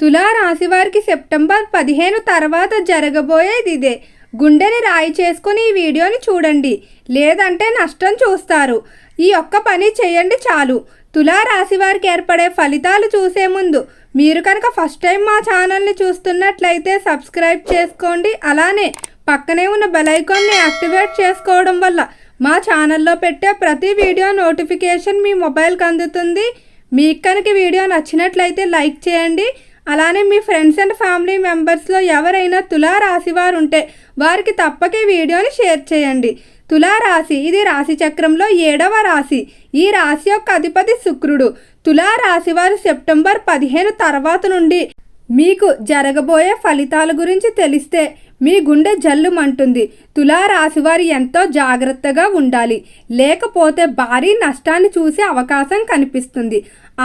తులా రాశి వారికి సెప్టెంబర్ పదిహేను తర్వాత జరగబోయేది ఇదే గుండెని రాయి చేసుకుని ఈ వీడియోని చూడండి. లేదంటే నష్టం చూస్తారు. ఈ ఒక్క పని చేయండి చాలు. తులా రాశి వారికి ఏర్పడే ఫలితాలు చూసే ముందు మీరు కనుక ఫస్ట్ టైం మా ఛానల్ని చూస్తున్నట్లయితే సబ్స్క్రైబ్ చేసుకోండి. అలానే పక్కనే ఉన్న బెలైకాన్ని యాక్టివేట్ చేసుకోవడం వల్ల మా ఛానల్లో పెట్టే ప్రతి వీడియో నోటిఫికేషన్ మీ మొబైల్కి అందుతుంది. మీకు కనుక వీడియో నచ్చినట్లయితే లైక్ చేయండి. అలానే మీ ఫ్రెండ్స్ అండ్ ఫ్యామిలీ మెంబర్స్లో ఎవరైనా తులా రాశి వారు ఉంటే వారికి తప్పక వీడియోని షేర్ చేయండి. తులా రాశి ఇది రాశి చక్రంలో ఏడవ రాశి. ఈ రాశి యొక్క అధిపతి శుక్రుడు. తులా రాశి వారు సెప్టెంబర్ పదిహేను తర్వాత నుండి మీకు జరగబోయే ఫలితాల గురించి తెలిస్తే మీ గుండె జల్లుమంటుంది. తులారాశివారు ఎంతో జాగ్రత్తగా ఉండాలి. లేకపోతే భారీ నష్టాన్ని చూసే అవకాశం కనిపిస్తుంది.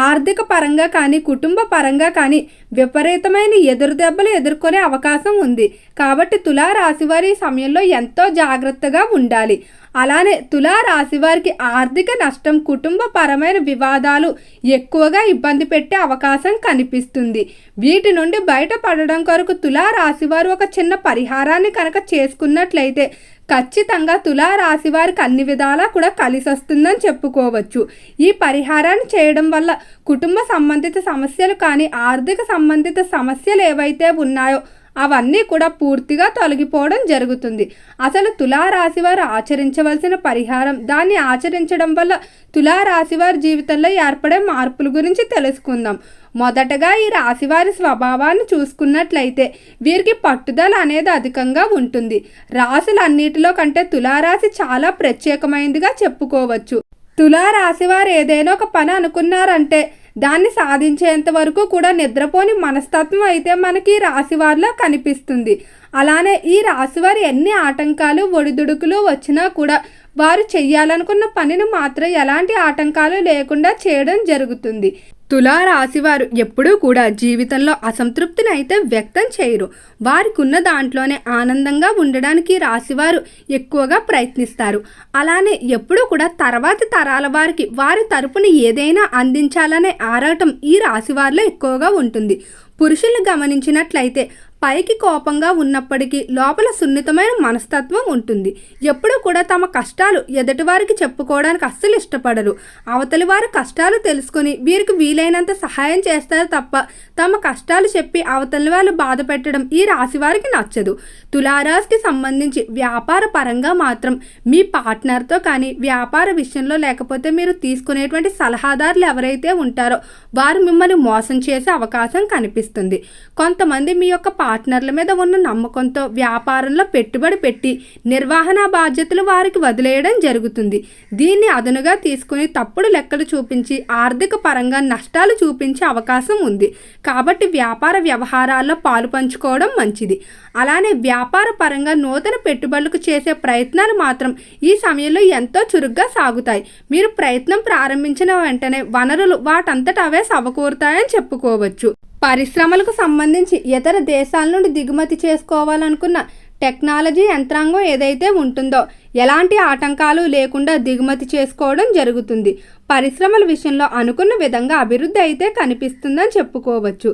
ఆర్థిక పరంగా కానీ కుటుంబ పరంగా కానీ విపరీతమైన ఎదురు దెబ్బలు ఎదుర్కొనే అవకాశం ఉంది. కాబట్టి తులారాశివారి సమయంలో ఎంతో జాగ్రత్తగా ఉండాలి. అలానే తులా వారికి ఆర్థిక నష్టం కుటుంబ పరమైన వివాదాలు ఎక్కువగా ఇబ్బంది పెట్టే అవకాశం కనిపిస్తుంది. వీటి నుండి బయటపడడం కొరకు తులా రాశి వారు ఒక చిన్న పరిహారాన్ని కనుక చేసుకున్నట్లయితే ఖచ్చితంగా తులారాశి వారికి అన్ని విధాలా కూడా కలిసి వస్తుందని చెప్పుకోవచ్చు. ఈ పరిహారాన్ని చేయడం వల్ల కుటుంబ సంబంధిత సమస్యలు కానీ ఆర్థిక సంబంధిత సమస్యలు ఏవైతే ఉన్నాయో అవన్నీ కూడా పూర్తిగా తొలగిపోవడం జరుగుతుంది. అసలు తులారాశి వారు ఆచరించవలసిన పరిహారం దాన్ని ఆచరించడం వల్ల తులారాశి వారి జీవితంలో ఏర్పడే మార్పుల గురించి తెలుసుకుందాం. మొదటగా ఈ రాశివారి స్వభావాన్ని చూసుకున్నట్లయితే వీరికి పట్టుదల అనేది అధికంగా ఉంటుంది. రాశులన్నిటిలో కంటే తులారాశి చాలా ప్రత్యేకమైనదిగా చెప్పుకోవచ్చు. తులారాశి వారు ఏదైనా ఒక పని అనుకున్నారంటే దాన్ని సాధించేంత వరకు కూడా నిద్రపోని మనస్తత్వం అయితే మనకి రాశివారిలో కనిపిస్తుంది. అలానే ఈ రాశివారి ఎన్ని ఆటంకాలు ఒడిదుడుకులు వచ్చినా కూడా వారు చెయ్యాలనుకున్న పనిని మాత్రం ఎలాంటి ఆటంకాలు లేకుండా చేయడం జరుగుతుంది. తులారాశివారు ఎప్పుడూ కూడా జీవితంలో అసంతృప్తిని అయితే వ్యక్తం చేయరు. వారికి ఉన్న దాంట్లోనే ఆనందంగా ఉండడానికి రాశివారు ఎక్కువగా ప్రయత్నిస్తారు. అలానే ఎప్పుడూ కూడా తర్వాతి తరాల వారికి వారి తరపున ఏదైనా అందించాలనే ఆరాటం ఈ రాశివారిలో ఎక్కువగా ఉంటుంది. పురుషులు గమనించినట్లయితే పైకి కోపంగా ఉన్నప్పటికీ లోపల సున్నితమైన మనస్తత్వం ఉంటుంది. ఎప్పుడూ కూడా తమ కష్టాలు ఎదుటివారికి చెప్పుకోవడానికి అస్సలు ఇష్టపడరు. అవతలి వారి కష్టాలు తెలుసుకొని వీరికి వీలైనంత సహాయం చేస్తారు తప్ప తమ కష్టాలు చెప్పి అవతలి వాళ్ళు బాధ పెట్టడం ఈ రాశి వారికి నచ్చదు. తులారాశికి సంబంధించి వ్యాపార పరంగా మాత్రం మీ పార్ట్నర్తో కానీ వ్యాపార విషయంలో లేకపోతే మీరు తీసుకునేటువంటి సలహాదారులు ఎవరైతే ఉంటారో వారు మిమ్మల్ని మోసం చేసే అవకాశం కనిపిస్తుంది. కొంతమంది మీ యొక్క పార్ట్నర్ల మీద ఉన్న నమ్మకంతో వ్యాపారంలో పెట్టుబడి పెట్టి నిర్వహణ బాధ్యతలు వారికి వదిలేయడం జరుగుతుంది. దీన్ని అదనుగా తీసుకుని తప్పుడు లెక్కలు చూపించి ఆర్థిక పరంగా నష్టాలు చూపించే అవకాశం ఉంది. కాబట్టి వ్యాపార వ్యవహారాల్లో పాలు పంచుకోవడం మంచిది. అలానే వ్యాపార పరంగా నూతన పెట్టుబడులకు చేసే ప్రయత్నాలు మాత్రం ఈ సమయంలో ఎంతో చురుగ్గా సాగుతాయి. మీరు ప్రయత్నం ప్రారంభించిన వెంటనే వనరులు వాటంతట అవే సమకూరుతాయని చెప్పుకోవచ్చు. పరిశ్రమలకు సంబంధించి ఇతర దేశాల నుండి దిగుమతి చేసుకోవాలనుకున్న టెక్నాలజీ యంత్రాంగం ఏదైతే ఉంటుందో ఎలాంటి ఆటంకాలు లేకుండా దిగుమతి చేసుకోవడం జరుగుతుంది. పరిశ్రమల విషయంలో అనుకున్న విధంగా అభివృద్ధి అయితే కనిపిస్తుందని చెప్పుకోవచ్చు.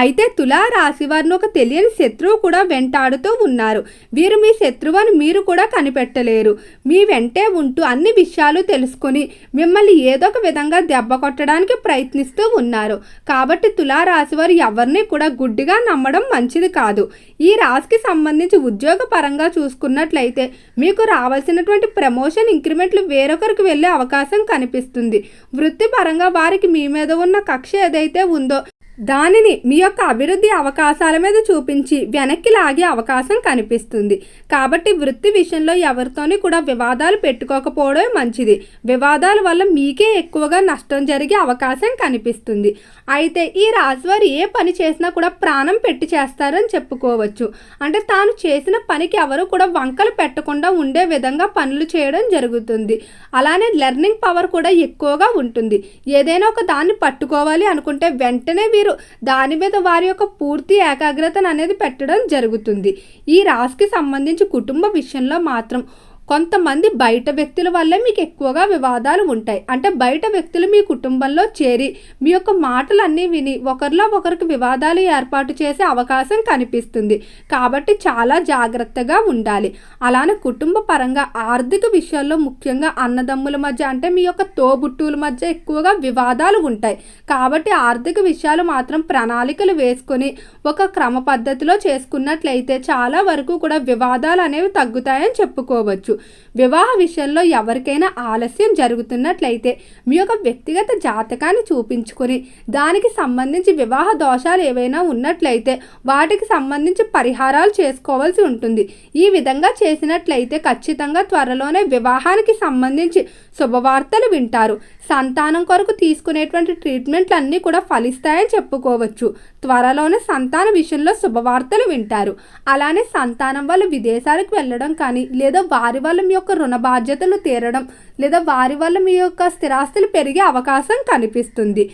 అయితే తులా రాశి వారిని ఒక తెలియని శత్రువు కూడా వెంటాడుతూ ఉన్నారు. వీరు మీ శత్రువు అని మీరు కూడా కనిపెట్టలేరు. మీ వెంటే ఉంటూ అన్ని విషయాలు తెలుసుకొని మిమ్మల్ని ఏదో ఒక విధంగా దెబ్బ కొట్టడానికి ప్రయత్నిస్తూ ఉన్నారు. కాబట్టి తులా రాశి వారు ఎవరిని కూడా గుడ్డిగా నమ్మడం మంచిది కాదు. ఈ రాశికి సంబంధించి ఉద్యోగపరంగా చూసుకున్నట్లయితే మీకు రావ రావాల్సినటువంటి ప్రమోషన్ ఇంక్రిమెంట్లు వేరొకరికి వెళ్ళే అవకాశం కనిపిస్తుంది. వృత్తిపరంగా వారికి మీ మీద ఉన్న కక్ష ఏదైతే ఉందో దానిని మీ యొక్క అభివృద్ధి అవకాశాల మీద చూపించి వెనక్కి లాగే అవకాశం కనిపిస్తుంది. కాబట్టి వృత్తి విషయంలో ఎవరితోని కూడా వివాదాలు పెట్టుకోకపోవడమే మంచిది. వివాదాల వల్ల మీకే ఎక్కువగా నష్టం జరిగే అవకాశం కనిపిస్తుంది. అయితే ఈ రాజువారు ఏ పని చేసినా కూడా ప్రాణం పెట్టి చేస్తారని చెప్పుకోవచ్చు. అంటే తాను చేసిన పనికి ఎవరు కూడా వంకలు పెట్టకుండా ఉండే విధంగా పనులు చేయడం జరుగుతుంది. అలానే లెర్నింగ్ పవర్ కూడా ఎక్కువగా ఉంటుంది. ఏదైనా ఒక దాన్ని పట్టుకోవాలి అనుకుంటే వెంటనే వీరు దాని మీద వారి యొక్క పూర్తి ఏకాగ్రతను అనేది పెట్టడం జరుగుతుంది. ఈ రాశికి సంబంధించి కుటుంబ విషయంలో మాత్రం కొంతమంది బయట వ్యక్తుల వల్లే మీకు ఎక్కువగా వివాదాలు ఉంటాయి. అంటే బయట వ్యక్తులు మీ కుటుంబంలో చేరి మీ యొక్క మాటలన్నీ విని ఒకరిలో ఒకరికి వివాదాలు ఏర్పాటు చేసే అవకాశం కనిపిస్తుంది. కాబట్టి చాలా జాగ్రత్తగా ఉండాలి. అలానే కుటుంబ పరంగా ఆర్థిక విషయాల్లో ముఖ్యంగా అన్నదమ్ముల మధ్య అంటే మీ యొక్క తోబుట్టువుల మధ్య ఎక్కువగా వివాదాలు ఉంటాయి. కాబట్టి ఆర్థిక విషయాలు మాత్రం ప్రణాళికలు వేసుకొని ఒక క్రమ పద్ధతిలో చేసుకున్నట్లయితే చాలా వరకు కూడా వివాదాలు అనేవి తగ్గుతాయని చెప్పుకోవచ్చు. వివాహ విషయంలో ఎవరికైనా ఆలస్యం జరుగుతున్నట్లయితే మీ యొక్క వ్యక్తిగత జాతకాన్ని చూపించుకొని దానికి సంబంధించి వివాహ దోషాలు ఏవైనా ఉన్నట్లయితే వాటికి సంబంధించి పరిహారాలు చేసుకోవాల్సి ఉంటుంది. ఈ విధంగా చేసినట్లయితే ఖచ్చితంగా త్వరలోనే వివాహానికి సంబంధించి శుభవార్తలు వింటారు. సంతానం కొరకు తీసుకునేటువంటి ట్రీట్మెంట్లు అన్నీ కూడా ఫలిస్తాయని చెప్పుకోవచ్చు. త్వరలోనే సంతాన విషయంలో శుభవార్తలు వింటారు. అలానే సంతానం వల్ల విదేశాలకు వెళ్ళడం కానీ లేదా వారి వల్ల మీ యొక్క రుణ బాధ్యతలు తీరడం లేదా వారి వల్ల మీ యొక్క స్థిరాస్తులు పెరిగే అవకాశం కనిపిస్తుంది.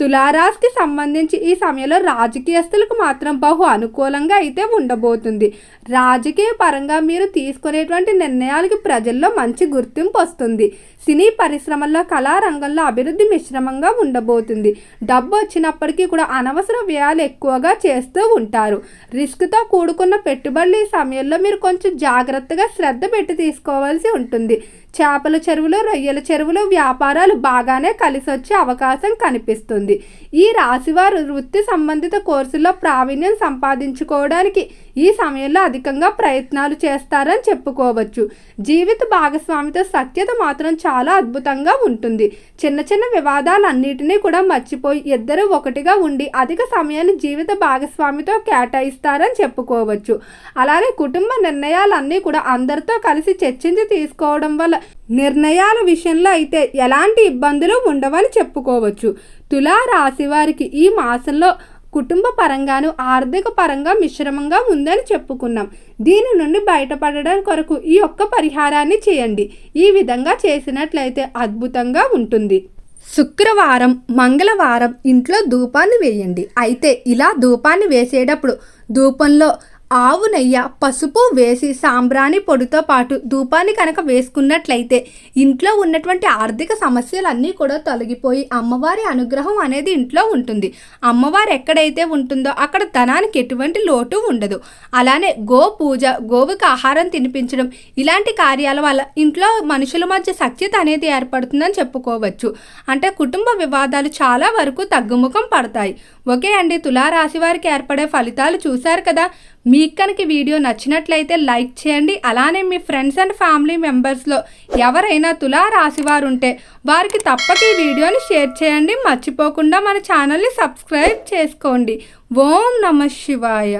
తులారాశికి సంబంధించి ఈ సమయంలో రాజకీయస్తులకు మాత్రం బహు అనుకూలంగా అయితే ఉండబోతుంది. రాజకీయ పరంగా మీరు తీసుకునేటువంటి నిర్ణయాలకి ప్రజల్లో మంచి గుర్తింపు వస్తుంది. సినీ పరిశ్రమల్లో కళారంగంలో అభివృద్ధి మిశ్రమంగా ఉండబోతుంది. డబ్బు వచ్చినప్పటికీ కూడా అనవసర వ్యయాలు ఎక్కువగా చేస్తూ ఉంటారు. రిస్క్తో కూడుకున్న పెట్టుబడులు ఈ సమయంలో మీరు కొంచెం జాగ్రత్తగా శ్రద్ధ పెట్టి తీసుకోవాల్సి ఉంటుంది. చేపల చెరువులు రొయ్యల చెరువులు వ్యాపారాలు బాగానే కలిసి వచ్చే అవకాశం కనిపిస్తుంది. ఈ రాశివారు వృత్తి సంబంధిత కోర్సుల్లో ప్రావీణ్యం సంపాదించుకోవడానికి ఈ సమయంలో అధికంగా ప్రయత్నాలు చేస్తారని చెప్పుకోవచ్చు. జీవిత భాగస్వామితో సఖ్యత మాత్రం చాలా అద్భుతంగా ఉంటుంది. చిన్న చిన్న వివాదాలన్నిటినీ కూడా మర్చిపోయి ఇద్దరు ఒకటిగా ఉండి అధిక సమయాన్ని జీవిత భాగస్వామితో కేటాయిస్తారని చెప్పుకోవచ్చు. అలాగే కుటుంబ నిర్ణయాలన్నీ కూడా అందరితో కలిసి చర్చించి తీసుకోవడం వల్ల నిర్ణయాల విషయంలో అయితే ఎలాంటి ఇబ్బందులు ఉండవని చెప్పుకోవచ్చు. తులారాశి వారికి ఈ మాసంలో కుటుంబ పరంగాను ఆర్థిక పరంగా మిశ్రమంగా ఉందని చెప్పుకున్నాం. దీని నుండి బయటపడడం కొరకు ఈ యొక్క పరిహారాన్ని చేయండి. ఈ విధంగా చేసినట్లయితే అద్భుతంగా ఉంటుంది. శుక్రవారం మంగళవారం ఇంట్లో ధూపాన్ని వేయండి. అయితే ఇలా ధూపాన్ని వేసేటప్పుడు ధూపంలో ఆవు నెయ్య పసుపు వేసి సాంబ్రాణి పొడితో పాటు ధూపాన్ని కనుక వేసుకున్నట్లయితే ఇంట్లో ఉన్నటువంటి ఆర్థిక సమస్యలన్నీ కూడా తొలగిపోయి అమ్మవారి అనుగ్రహం అనేది ఇంట్లో ఉంటుంది. అమ్మవారు ఎక్కడైతే ఉంటుందో అక్కడ ధనానికి ఎటువంటి లోటు ఉండదు. అలానే గో పూజ గోవుకి ఆహారం తినిపించడం ఇలాంటి కార్యాల వల్ల ఇంట్లో మనుషుల మధ్య సఖ్యత అనేది ఏర్పడుతుందని చెప్పుకోవచ్చు. అంటే కుటుంబ వివాదాలు చాలా వరకు తగ్గుముఖం పడతాయి. ఓకే అండి తులారాశి వారికి ఏర్పడే ఫలితాలు చూశారు కదా. మీకు కనుక వీడియో నచ్చినట్లయితే లైక్ చేయండి. అలానే మీ ఫ్రెండ్స్ అండ్ ఫ్యామిలీ మెంబర్స్లో ఎవరైనా తులా రాశివారు ఉంటే వారికి తప్పక ఈ వీడియోని షేర్ చేయండి. మర్చిపోకుండా మన ఛానల్ని సబ్స్క్రైబ్ చేసుకోండి. ఓం నమ శివాయ.